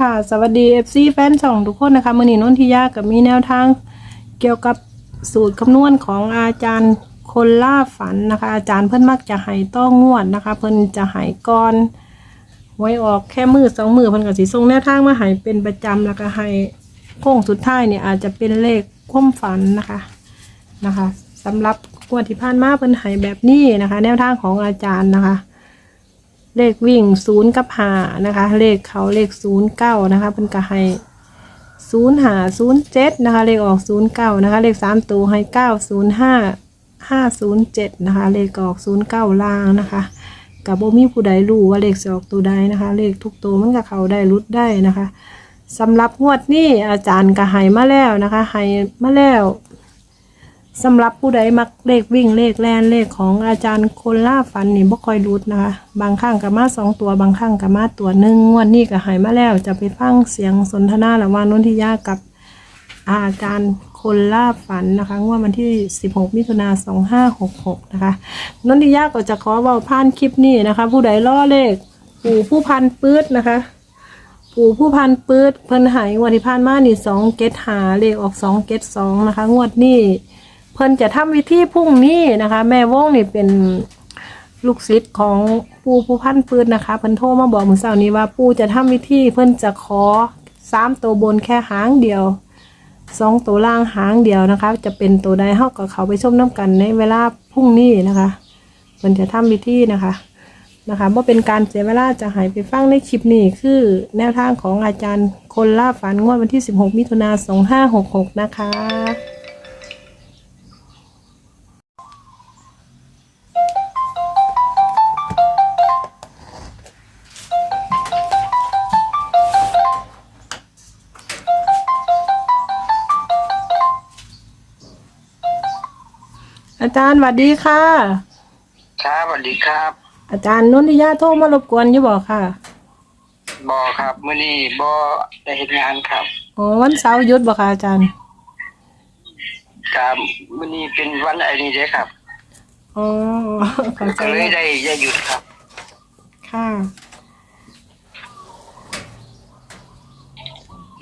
ค่ะสวัสดี FC แฟนช่องทุกคนนะคะมือนีนนทิยากับมีแนวทาง เกี่ยวกับสูตรคำนวณของอาจารย์คนล่าฝันนะคะ อาจารย์เพิ่นมักจะให้ต้องงวดนะคะ เพิ่นจะให้ก่อน ไว้ออกแค่มือสองมือเพิ่นก็สิส่งแนวทางมาให้เป็นประจำแล้วก็ให้โค้งสุดท้ายเนี่ยอาจจะเป็นเลขความฝันนะคะนะคะสำหรับงวดที่ผ่านมาเพิ่นให้แบบนี้นะคะ แนวทางของอาจารย์นะคะ เลขวิ่งศูนย์กับหานะคะ เลขเขาเลขศูนย์เก้านะคะเป็นก็ให้ศูนย์หาศูนย์เจ็ดนะคะ เลขออกศูนย์เก้านะคะ เลขสามตัวให้เก้าศูนย์ห้าห้าศูนย์เจ็ดนะคะ เลขออกศูนย์เก้าล่างนะคะกับโบมีผู้ใดรู้ว่าเลขจะออกตัวใดนะคะ เลขทุกตัวมันกับเขาได้รุดได้นะคะสำหรับงวดนี้อาจารย์ก็ให้มาแล้วนะคะให้มาแล้ว สำหรับผู้ใดมักเลขวิ่งเลขแลนเลขของอาจารย์คนล่าฝันนี่บ่ค่อยรุดนะคะ บางครั้งก็มาสองตัวบางครั้งก็มาตัวหนึ่งงวดนี้ก็หายมาแล้ว จะไปฟังเสียงสนทนาระหว่างนนทิยากับอาจารย์คนล่าฝันนะคะงวดวันที่ 16 มิถุนา2566 นะคะนนทิยาก็จะขอเว้าผ่านคลิปนี้นะคะ ผู้ใดล่อเลขปู่ผู้พันปื๊ดนะคะปู่ผู้พันปื๊ดเพิ่นหายงวดที่ผ่านมานี่สองเกตหาเลขออกสองเกตสองนะคะ งวดนี้ พิ่นจะทำวิธีพรุ่งนี้นะคะ แม่วงนี่เป็นลูกศิษย์ของปู่ผู้พันปืนนะคะ เพิ่นโทรมาบอกมือเช้านี้ว่าปู่จะทำวิธีเพิ่นจะขอสามตัวบนแค่หางเดียวสองตัวล่างหางเดียวนะคะ จะเป็นตัวใดเฮาก็เขาไปชมน้ำกันในเวลาพรุ่งนี้นะคะเพิ่นจะทำวิธีนะคะนะคะว่าเป็นการเสียเวลาจะหายไปฟังในคลิปนี้คือแนวทางของอาจารย์คนล่าฝันงวดวันที่ 16 มิถุนายน2566 นะคะ อาจารย์สวัสดีค่ะ ครับสวัสดีครับ อาจารย์นนทิยาโทรมารบกวนอยู่บอกค่ะบอครับมื้อนี้บอได้เฮ็ดงานครับอ๋อวันเสาร์หยุดบอกค่ะอาจารย์ครับมื้อนี้เป็นวันไอ้นี่เด้ครับอ๋อเข้าใจก็เลยแล้วได้ได้หยุดครับ ค่ะ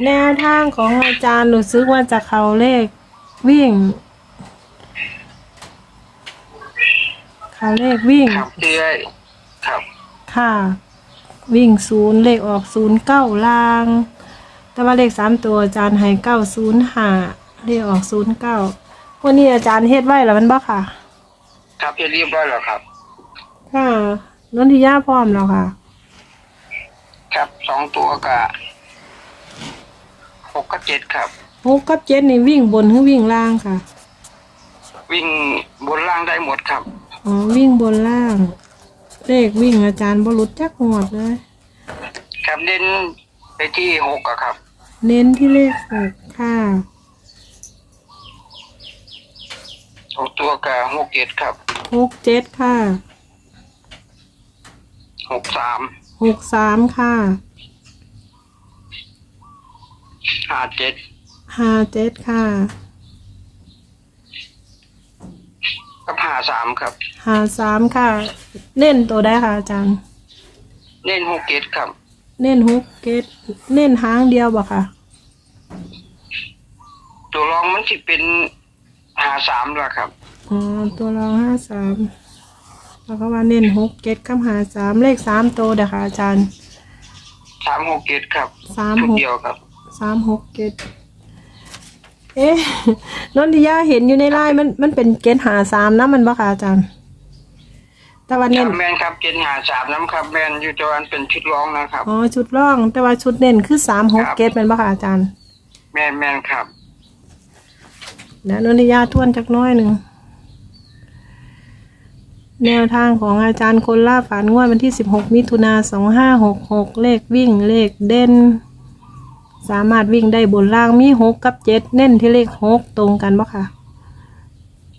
แนวทางของอาจารย์รู้สึกว่าจะเขาเลขวิ่ง เขาเลขวิ่ง ครับเรื่อยครับ ค่ะ วิ่งศูนย์เลขออกศูนย์เก้าล่าง แต่ว่าเลขสามตัวอาจารย์ให้เก้าศูนย์ห้าเลขออกศูนย์เก้าวันนี้อาจารย์เฮ็ดไว้แล้วมันบ่ค่ะ ครับเฮ็ดเรียบร้อยแล้วครับ ค่ะนนทิยาพร้อมแล้วค่ะ ครับสองตัวก็หกกับเจ็ดครับ หกกับเจ็ดนี่วิ่งบนหรือวิ่งล่างค่ะ วิ่งบนล่างได้หมดครับ อ๋อวิ่งบนล่าง เลขวิ่งอาจารย์บรุษจักหมดเลย ครับเน้นไปที่หกอะครับ เน้นที่เลขหกค่ะสองตัวก็หกเจ็ดครับหกเจ็ดค่ะหกสามหกสามค่ะห้าเจ็ดห้าเจ็ดค่ะ กับห้าสามครับห้าสามค่ะ เน้นตัวได้ค่ะอาจารย์ เน้นหกเจ็ดครับ เน้นหกเจ็ดเน้นหางเดียวบ่ค่ะ ตัวรองมันสิเป็นห้าสามแล้วครับ อ๋อ ตัวรองห้าสามแล้วก็ว่าเน้นหกเจ็ดกับหาสามเลขสามตัวเด้อค่ะอาจารย์สามหกเจ็ดครับสามชุดหกเดียวครับ สามหกเกต เอ๊ะนนทิยาเห็นอยู่ในไลน์มันมันเป็นเกตหาสามนะมันบ่ค่ะอาจารย์ แต่ว่าคเน้รันบแมนครับเกณฑ์หาสามน้ำครับแมนอยู่จวนเป็นชุดร้องนะครับ อ๋อชุดร่อง แต่ว่าชุดเน้นคือสามหกเกตมันบ่ค่ะอาจารย์แมนแมนครับแล้วนนทิยาทวนจักหน้อยหนึ่ง แนวทางของอาจารย์คนล่าฝันงวดวันที่สิบหกมิถุนาสองห้าหกหกเลขวิ่งเลขเด่น สามารถวิ่งได้บนล่างมีหกกับเจ็ดเน้นที่เลขหกตรงกันบ่ค่ะ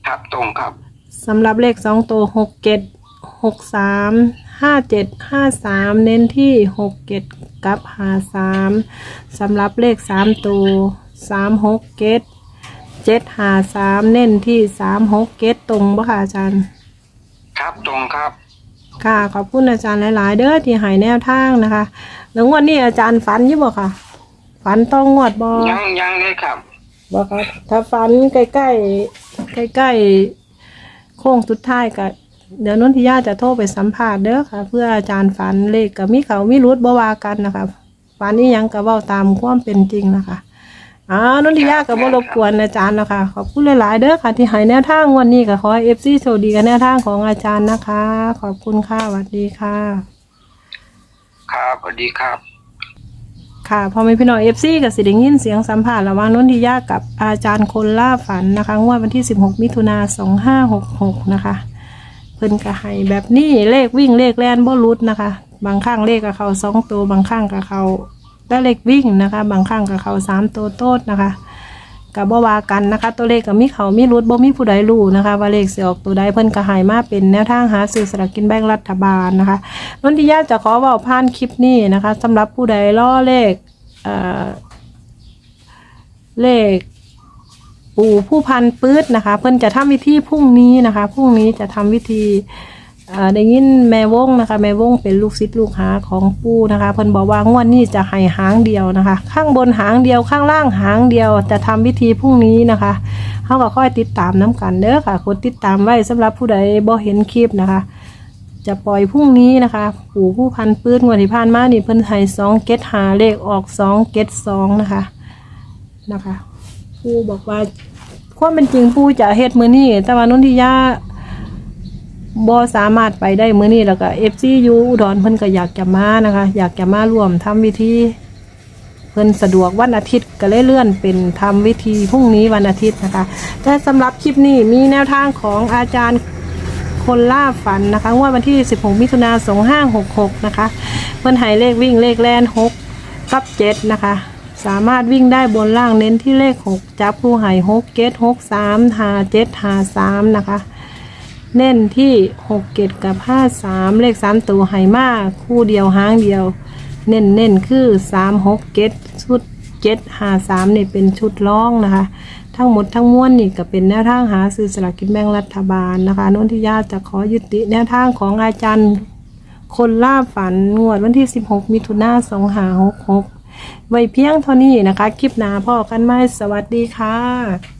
ครับตรงครับสำหรับเลขสองตัวหกเจ็ดหกสามห้าเจ็ดห้าสามเน้นที่หกเจ็ดกับห้าสามสำหรับเลขสามตัวสามหกเจ็ดเจ็ดห้าสามเน้นที่สามหกเจ็ดตรงบ่ค่ะอาจารย์ ครับตรงครับ ค่ะขอบคุณอาจารย์หลาย ๆ เด้อที่ให้แนวทางนะคะ แล้วงวดนี้อาจารย์ฝันอยี่บ่ค่ะ ฝันต้องงวดบ่ยังยังเลยครับบ่ครับ ถ้าฝันใกล้ๆใกล้ๆโค้งสุดท้ายก็เดี๋ยวนนทิยาจะโทรไปสัมภาษณ์เด้อค่ะ เพื่ออาจารย์ฝันเลขกับมีเขามีรุดบ่ว่ากันนะคะฝันนี้ยังก็เว้าตามความเป็นจริงนะคะอ่านนทิยาก็บ่รบกวนอาจารย์นะคะขอบคุณหลายๆเด้อค่ะที่ให้แนวทางวันนี้ก็ขอให้ FC โชคดีกับแนวทางของอาจารย์นะคะ ขอบคุณค่ะสวัสดีค่ะ ครับสวัสดีครับ ค่ะพอมีพี่น้องเอฟซีกับสิได้ยินเสียงสัมผัสระหว่างนนทิยากับอาจารย์คนล่าฝันนะคะงวดวันที่ 16 มิถุนา2566 นะคะ เพิ่นก็ให้แบบนี้เลขวิ่งเลขแล่นบ่หลุดนะคะ บางข้างเลขกับเขาสองตัวบางข้างกับเขาได้เลขวิ่งนะคะ บางข้างกับเขาสามตัวโต้นะคะ กับบ่ว่ากันนะคะ ตัวเลขกับมีเขามีรุดบ่มีผู้ใดรู้นะคะ ว่าเลขสิออกตัวใดเพิ่นก็ให้มาเป็นแนวทางหาซื้อสลากกินแบ่งรัฐบาลนะคะนนทิยาจะขอเว่าผ่านคลิปนี้นะคะสำหรับผู้ใดล่อเลขเอ่อเลขปู่ผู้พันปื๊ดนะคะ เพิ่นจะทำวิธีพรุ่งนี้นะคะพรุ่งนี้จะทำวิธี อ่อได้ยินแม่วงนะคะ แม่วงเป็นลูกศิษย์ลูกหาของปู่นะคะเพิ่นบอกว่างวดนี้จะให้หางเดียวนะคะ ข้างบนหางเดียวข้างล่างหางเดียวจะทำวิธีพรุ่งนี้นะคะเขาก็ค่อยติดตามน้กันเด้อค่ะกดติดตามไว้สำหรับผู้ใดบ่เห็นคลิปนะคะ จะปล่อยพรุ่งนี้นะคะ ปู่ผู้พันปื้นงวันที่ผ่านมานี่เพิ่นให้สองเกตหาเลขออกสองเกตสองนะคะนะคะปู่บอกว่าความเป็นจริงปู่จะเฮ็ดมือนี้แต่ว่านนทิยา บ่สามารถไปได้มือนี้แล้วก็เอฟซียูอุดรเพิ่นก็อยากจะมานะคะ อยากจะมาร่วมทำวิธี เพิ่นสะดวกวันอาทิตย์ก็เลยเลื่อนเป็นทำวิธีพรุ่งนี้วันอาทิตย์นะคะแต่สำหรับคลิปนี้มีแนวทางของอาจารย์คนล่าฝันนะคะงวดวันที่ 16 มิถุนา2566 นะคะ เพิ่นให้เลขวิ่งเลขแลน6กับ 7 นะคะ สามารถวิ่งได้บนล่างเน้นที่เลข 6 จับผู้ให้6เกต6 3หา7หา3นะคะ เน้นที่6เกตกับ5 3เลข3ตัวให้มากคู่เดียวหางเดียว เน้นเน้นคือ3 6เกตชุด7 5 3นี่เป็นชุดล่องนะคะ ทั้งหมดทั้งมวลนี่ก็เป็นแนวทางหาซื้อสลากกินแบ่งรัฐบาลนะคะนนทิยาจะขอยุติแนวทางของอาจารย์คนล่าฝันงวดวันที่ 16 มิถุนา2566ไว้เพียงเท่านี้นะคะ คลิปหน้าพ่อกันไหมสวัสดีค่ะ